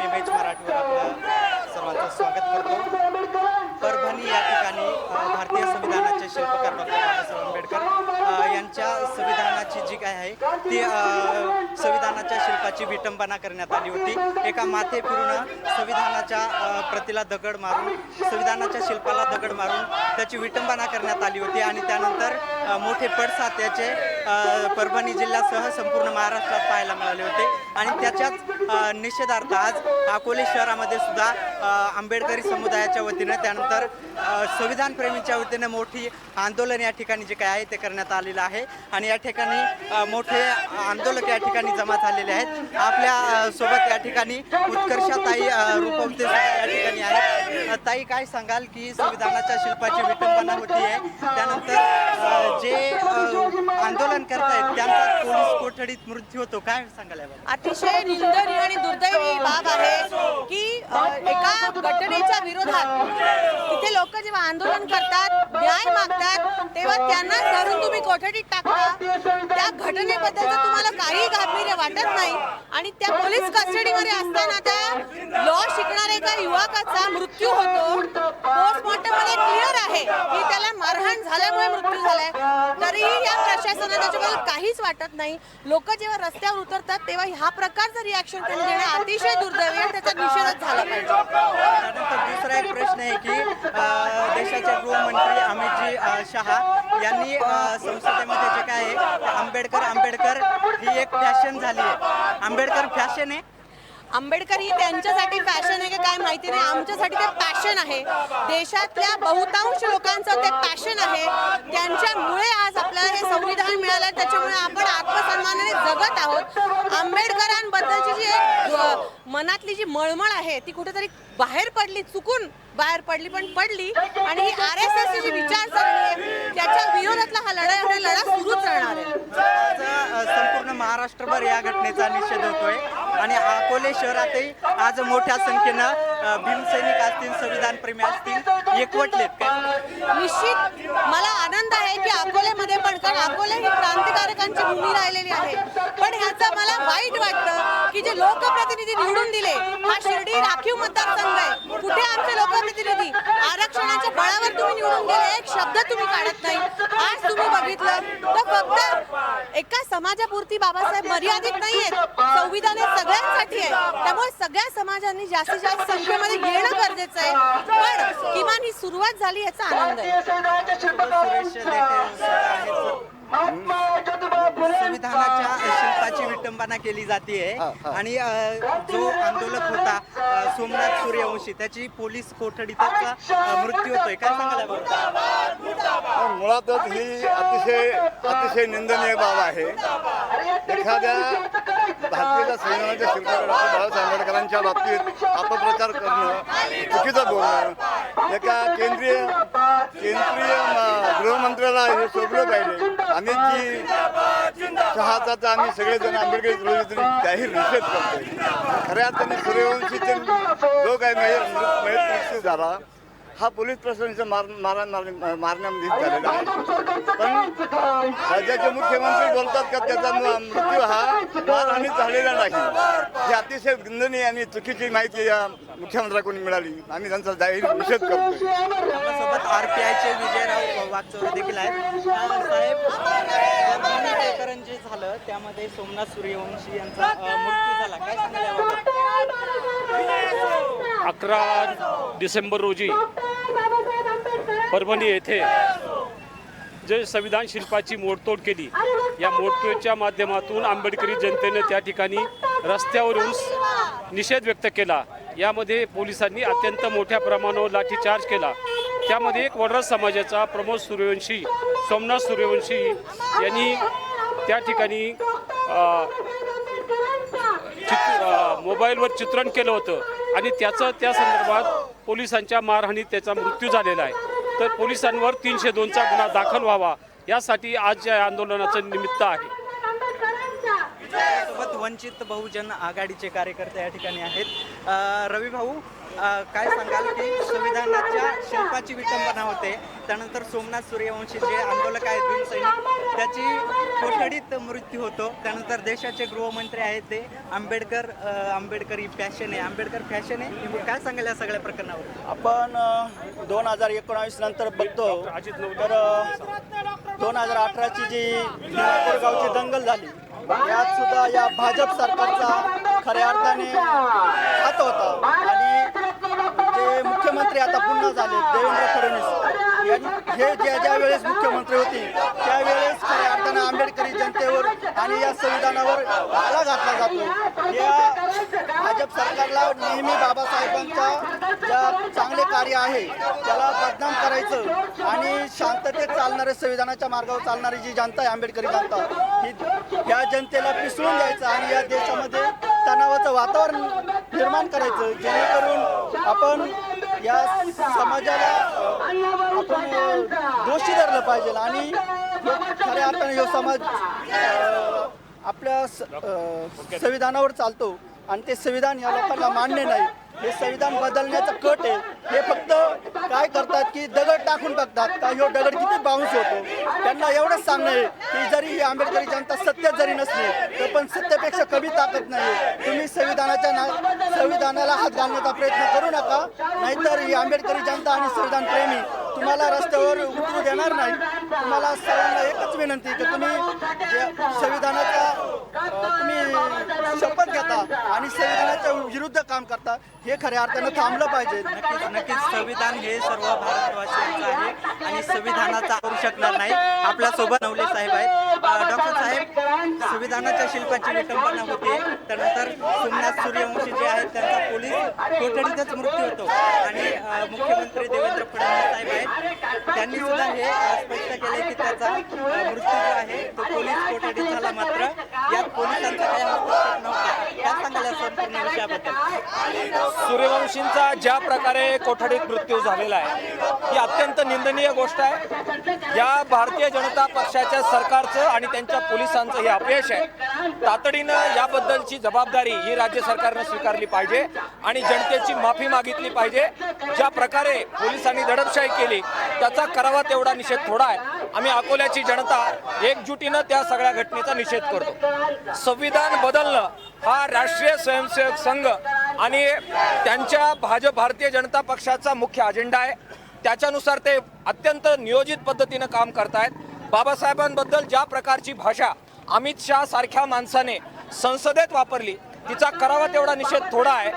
M M H मराठीवर आपलं सर्वांचं स्वागत करतो. परभणी या ठिकाणी भारतीय संविधानाचे शिल्पकार डॉक्टर बाबासाहेब आंबेडकर यांच्या संविधानाची जी काय आहे ती अ, विटंबना करण्यात आली होती. एका माथे फिरून संविधानाच्या प्रतीला दगड मारून संविधानाच्या शिल्पाला दगड मारून त्याची विटंबना करण्यात आली होती आणि त्यानंतर मोठे पडसाद त्याचे परभणी जिल्ह्यासह संपूर्ण महाराष्ट्रात पाहायला मिळाले होते. आणि त्याच्याच निषेधार्थ आज अकोले शहरामध्ये सुद्धा आंबेडकरी समुदायाच्या वतीनं त्यानंतर संविधान संविधानप्रेमीच्या वतीनं मोठी आंदोलन या ठिकाणी जे काय आहे ते करण्यात आलेलं आहे. आणि या ठिकाणी मोठे आंदोलक या ठिकाणी जमा झालेले आहेत. आपल्यासोबत या ठिकाणी उत्कर्षाताई अ, रूपवते या ठिकाणी आहेत. ताई काय सांगाल की संविधानाच्या शिल्पाची विटंबना होती आहे. त्यानंतर जे आंदोलन करतायत त्यांचा कोठडीत मृत्यू होतो काय सांगायला अतिशय निंदनीय आणि दुर्दैवी बाब आहे की एका घटनेच्या विरोधात तिथे लोक जेव्हा आंदोलन करतात न्याय मागतात तेव्हा त्यांना धरून तुम्ही कोठडीत टाकता? त्या घटनेबद्दल तुम्हाला काही गांभीर्य वाटत नाही. आणि त्या पोलीस कस्टडीमध्ये असताना त्या लॉ शिकणाऱ्या एका युवकाचा मृत्यू होतो. पोस्टमॉर्टममध्ये क्लिअर आहे. की त्याला मारहाण झाल्यामुळे मृत्यू झालाय. तरीही या प्रशासनाला त्याच्याबद्दल काहीच वाटत नाही. लोक जेव्हा रस्त्यावर उतरतात तेव्हा ह्या प्रकारचं रिॲक्शन त्यांनी देणं अतिशय दुर्दैवी आहे त्याचा निषेधच झाला पाहिजे. दुसरा एक प्रश्न आहे की देशाचे गृहमंत्री अमितजी अ, शहा यांनी संसदेमध्ये जे काय आहे आंबेडकर आंबेडकर ही एक फॅशन झाली आहे. आंबेडकर फॅशन आहे. आंबेडकर ही त्यांच्यासाठी फॅशन आहे का काय माहिती नाही. आमच्यासाठी ते पॅशन आहे. देशातल्या बहुतांश लोकांचं ते पॅशन आहे. त्यांच्यामुळे आज आपल्याला हे संविधान मिळालं. त्याच्यामुळे आपण आत्मसन्मानाने जगत आहोत. आंबेडकरांबद्दलची जी मनातली जी मळमळ आहे ती कुठेतरी बाहेर पडली चुकून बाहेर पडली पण पडली. आणि ही आर एस एसची जी विचारसरणी आहे त्याच्या विरोधातला हा लढा हा लढा सुरूच राहणार आहे. संपूर्ण महाराष्ट्रभर या घटनेचा निषेध होतोय. आणि अकोले शहरातही आज मोठ्या संख्येनं भीमसैनिक असतील संविधान प्रेमी असतील एकवटलेत काय निश्चित मला आनंद आहे की अकोल्यामध्ये पण कारण अकोले ही क्रांतिकारकांची भूमी राहिलेली आहे. पण ह्याचं मला वाईट वाटतं की जे लोकप्रतिनिधी निवडून दिले हा शिर्डी राखीव मतदारसंघ आहे. कुठे आमचे लोकप्रतिनिधी आरक्षणाच्या बळावर तुम्ही निवडून सुद्धा तुम्ही काढत नाही. आज तुम्ही बघितलं तर फक्त एका समाजापुरती बाबासाहेब मर्यादित नाहीयेत. संविधान हे सगळ्यांसाठी आहे. त्यामुळे सगळ्या समाजांनी जास्तीत जास्त संख्येमध्ये घेणं गरजेचं आहे. पण किमान ही सुरुवात झाली याचा आनंद आहे. संविधानाच्या शिल्पाची विटंबना केली जाते आणि जो आंदोलक होता सोमनाथ सूर्यवंशी त्याची पोलीस कोठडीतच मृत्यू होतोय. काय? पण मुळातच ही अतिशय अतिशय निंदनीय बाब आहे. एखाद्या भारतीय संविधानाच्या शिल्पकार डॉक्टर बाबासाहेब आंबेडकरांच्या बाबतीत अपप्रचार करणं चुकीचं बोलणं एका केंद्रीय केंद्रीय म- गृहमंत्र्याला हे सोडलं पाहिजे. अमितजी शहाचा तर आम्ही सगळेजण आंबेडकर चळवळीतून जाहीर निषेध करतोय. खऱ्या अर्थाने सूर्यवंशीचे जो काही मय- झाला हा पोलीस प्रशासनाच्या मार मारा मार- मारण्यामध्ये झालेला आहे. पण राज्याचे मुख्यमंत्री बोलतात का त्याचा मु- मृत्यू हा मारहाणी झालेला नाही. ही अतिशय निंदनीय आणि चुकीची माहिती या मुख्यमंत्र्याकडून मिळाली. आम्ही त्यांचा जाहीर निषेध करतोय. आपल्यासोबत आर पी आयचे विजयराव वागचौरे देखील आहेत. साहेब जे झालं. त्यामध्ये सोमनाथ सूर्यवंशी यांचा मृत्यू झाला. काय याबाबत? अकरा डिसेंबर रोजी परभणी येथे जे संविधान शिल्पाची मोडतोड केली या मोडतोडच्या माध्यमातून आंबेडकरी जनतेने त्या ठिकाणी रस्त्यावर येऊन निषेध व्यक्त केला. यामध्ये पोलिसांनी अत्यंत मोठ्या प्रमाणावर लाठीचार्ज केला. त्यामध्ये एक वडरस समाजाचा प्रमोद सूर्यवंशी सोमनाथ सूर्यवंशी यांनी त्या ठिकाणी चित्र मोबाईलवर चित्रण केलं होतं. आणि त्याचं त्या संदर्भात पोलिसांच्या मारहाणीत त्याचा मृत्यू झालेला आहे. तर पोलिसांवर तीनशे दोनचा गुन्हा दाखल व्हावा यासाठी आज या आंदोलनाचं निमित्त आहे. वंचित बहुजन आघाडीचे कार्यकर्ते या ठिकाणी आहेत. रवी भाऊ काय सांगाल की संविधानाच्या शिल्पाची विटंबना होते. त्यानंतर सोमनाथ सूर्यवंशी जे आंदोलक आहेत भीमसैनिक त्याची कोठडीत मृत्यू होतो. त्यानंतर देशाचे गृहमंत्री आहेत ते आंबेडकर आंबेडकर आंबेडकरी फॅशन आहे. आंबेडकर फॅशन आहे. काय सांगाल या सगळ्या प्रकरणावर? आपण दोन हजार एकोणावीस नंतर बघतो. तर दोन हजार अठराची जी गावची दंगल झाली यात सुद्धा या भाजप सरकारचा खऱ्या अर्थाने हात होता. आणि जे मुख्यमंत्री आता पुन्हा झाले देवेंद्र फडणवीस. हे ज्या ज्या वेळेस मुख्यमंत्री होते त्यावेळेस खऱ्या अर्थानं आंबेडकरी जनतेवर आणि या संविधानावर आला घातला जातो. या भाजप सरकारला नेहमी बाबासाहेबांचा ज्या चांगले कार्य आहे त्याला बदनाम करायचं आणि शांततेत चालणारे संविधानाच्या मार्गावर चालणारी जी जनता आहे आंबेडकरी जनता ही या जनतेला पिसळून द्यायचं आणि या देशामध्ये तणावाचं वातावरण निर्माण करायचं जेणेकरून आपण या समाजाला आपण दोषी धरलं पाहिजे आणि खऱ्या अर्थाने हा समाज आपल्या स- संविधानावर चालतो. आणि ते संविधान या लोकांना मान्य नाही. हे संविधान बदलण्याचं कट आहे. हे फक्त काय करतात की दगड टाकून बघतात. का ह्यो दगड किती बाउन्स होतो? त्यांना एवढंच सांगणं आहे की जरी ही आंबेडकरी जनता सत्य जरी नसली तर पण सत्यपेक्षा कमी ताकद नाही. तुम्ही संविधानाच्या ना संविधानाला हात घालण्याचा प्रयत्न करू नका. नाहीतर ही आंबेडकरी जनता आणि संविधान प्रेमी तुम्हाला रस्त्यावर उतरू देणार नाही. तुम्हाला सर्वांना एकच विनंती की तुम्ही जे संविधानाचा तुम्ही शपथ करता आणि संविधानाच्या विरुद्ध काम करता हे खऱ्या अर्थानं थांबलं पाहिजे. नक्कीच नक्कीच. संविधान हे सर्व भारतवासियांचं आहे आणि संविधानाचा करू शकणार नाही. आपल्यासोबत नवले साहेब आहेत. डॉक्टर साहेब संविधानाच्या शिल्पाची विटंबना होते. त्यानंतर सोमनाथ सूर्यवंशी जे आहेत त्यांचा पोलीस कोठडीतच मृत्यू होतो. आणि मुख्यमंत्री देवेंद्र फडणवीस साहेब आहेत. त्यांनी सुद्धा हे स्पष्ट केले की त्याचा मृत्यू जो आहे तो पोलीस कोठडीत झाला मात्र यात पोलिसांचा काही हस्तक्षेप नव्हता. संपूर्ण विषयाबद्दल सूर्यवंशींचा ज्या प्रकारे कोठडीत मृत्यू झालेला आहे ही अत्यंत निंदनीय गोष्ट आहे. या भारतीय जनता पक्षाच्या सरकारचं आणि त्यांच्या पोलिसांचं हे अपयश आहे. तातडीनं याबद्दलची जबाबदारी ही राज्य सरकारनं स्वीकारली पाहिजे आणि जनतेची माफी मागितली पाहिजे. ज्या प्रकारे पोलिसांनी दडपशाही केली त्याचा करावा तेवढा निषेध थोडा आहे. आम्ही अकोल्याची जनता एकजुटीनं त्या सगळ्या घटनेचा निषेध करतो. संविधान बदलणं हा राष्ट्रीय स्वयंसेवक संघ आणि त्यांच्या भाजप भारतीय जनता पक्षाचा मुख्य अजेंडा आहे. त्याच्यानुसार ते अत्यंत नियोजित पद्धतीनं काम करतायत. बाबासाहेबांबद्दल ज्या प्रकारची भाषा अमित शहा सारख्या माणसाने संसदेत वापरली तिचा करावा तेवढा निषेध थोडा आहे.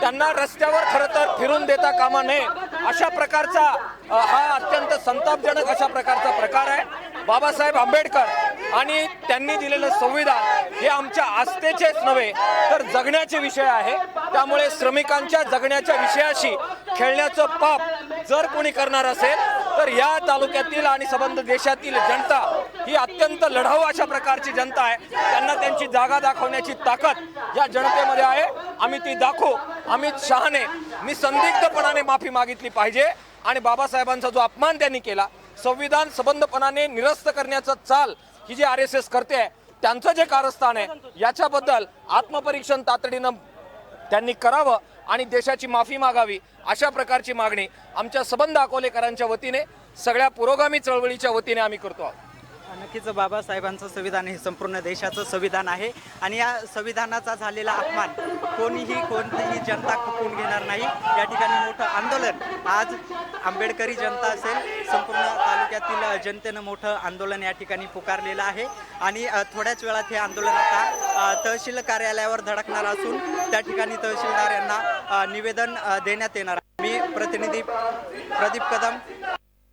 त्यांना रस्त्यावर खरं तर फिरून देता कामा नये अशा प्रकारचा हा अत्यंत संतापजनक अशा प्रकारचा प्रकार आहे. बाबासाहेब आंबेडकर आणि त्यांनी दिलेलं संविधान हे आमच्या आस्थेचेच नव्हे तर जगण्याचे विषय आहे. त्यामुळे श्रमिकांच्या जगण्याच्या विषयाशी खेळण्याचं पाप जर कोणी करणार असेल तर या तालुक्यातील आणि संबंध देशातील जनता ही अत्यंत लढाऊ अशा प्रकारची जनता आहे. त्यांना त्यांची जागा दाखवण्याची ताकद या जनतेमध्ये आहे. आम्ही ती दाखवू. अमित शहाने मी संदिग्धपणाने माफी मागितली पाहिजे आणि बाबासाहेबांचा जो अपमान त्यांनी केला संविधान सबंधपणाने निरस्त करण्याचा चाल ही जी आर एस एस करते आहे त्यांचं जे कारस्थान आहे याच्याबद्दल आत्मपरीक्षण तातडीनं त्यांनी करावं आणि देशाची माफी मागावी अशा प्रकारची मागणी आमच्या सबंध अकोलेकरांच्या वतीने सगळ्या पुरोगामी चळवळीच्या वतीने आम्ही करतो आहोत. नक्कीच बाबासाहेबांचं संविधान हे संपूर्ण देशाचं संविधान आहे. आणि या संविधानाचा झालेला अपमान कोणीही कोणतीही जनता खपवून घेणार नाही. या ठिकाणी मोठं आंदोलन आज आंबेडकरी जनता असेल संपूर्ण तालुक्यातील जनतेनं मोठं आंदोलन या ठिकाणी पुकारलेलं आहे. आणि थोड्याच वेळात हे आंदोलन आता तहसील कार्यालयावर धडकणार असून त्या ठिकाणी तहसीलदार यांना निवेदन देण्यात येणार आहे. मी प्रतिनिधी प्रदीप कदम